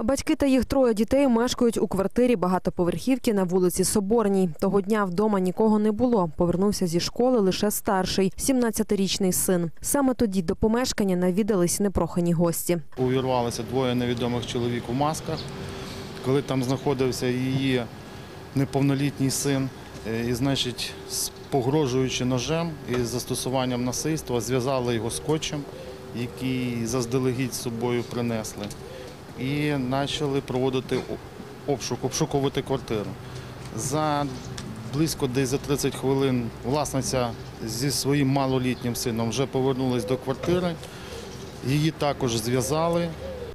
Батьки та їх троє дітей мешкають у квартирі багатоповерхівки на вулиці Соборній. Того дня вдома нікого не було. Повернувся зі школи лише старший, 17-річний син. Саме тоді до помешкання навідались непрохані гості. Увірвалися двоє невідомих чоловік у масках, коли там знаходився її неповнолітній син. Е, І, значить, погрожуючи ножем і застосуванням насильства, зв'язали його скотчем, який заздалегідь з собою принесли, і почали проводити обшук, обшукувати квартиру. За близько десь за 30 хвилин власниця зі своїм малолітнім сином вже повернулася до квартири. Її також зв'язали.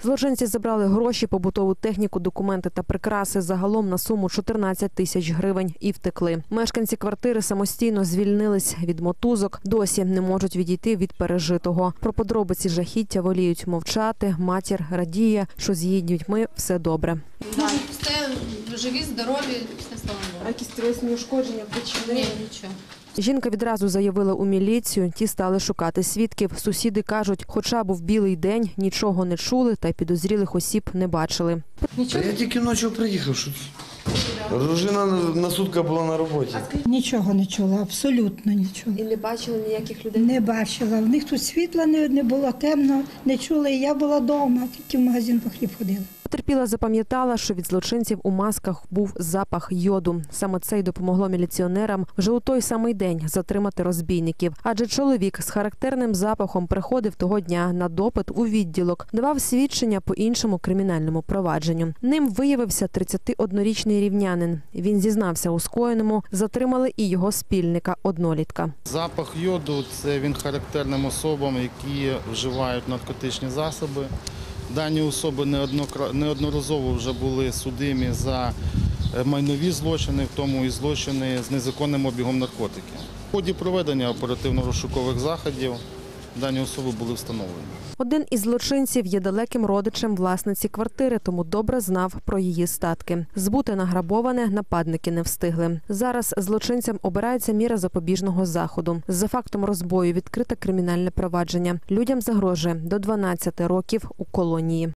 Злочинці забрали гроші, побутову техніку, документи та прикраси загалом на суму 14 тисяч гривень і втекли. Мешканці квартири самостійно звільнились від мотузок, досі не можуть відійти від пережитого. Про подробиці жахіття воліють мовчати. Матір радіє, що з її дітьми все добре. Да, все живі, здорові, все слава Богу. якісь тілесні ушкодження Ні, нічого. Жінка відразу заявила у міліцію. Ті стали шукати свідків. Сусіди кажуть, хоча був білий день, нічого не чули та й підозрілих осіб не бачили. Та я тільки ночі приїхав. Що... Дружина на сутка була на роботі. Нічого не чула, абсолютно нічого. І не бачили ніяких людей. Не бачила. В них тут світла не, не було, темно, не чула. І я була вдома, тільки в магазин по хліб ходила. Потерпіла запам'ятала, що від злочинців у масках був запах йоду. Саме це й допомогло міліціонерам вже у той самий день затримати розбійників. Адже чоловік з характерним запахом приходив того дня на допит у відділок, давав свідчення по іншому кримінальному провадженню. Ним виявився 31-річний рівнянин. Він зізнався у скоєному, затримали і його спільника однолітка. Запах йоду це він характерним особам, які вживають наркотичні засоби. Дані особи неодноразово вже були судимі за е, майнові злочини, в тому і злочини з незаконним обігом наркотиків. В ході проведення оперативно-розшукових заходів дані особи були встановлені. Один із злочинців є далеким родичем власниці квартири, тому добре знав про її статки. Збути награбоване нападники не встигли. Зараз злочинцям обирається міра запобіжного заходу. За фактом розбою відкрите кримінальне провадження. Людям загрожує до 12 років у колонії.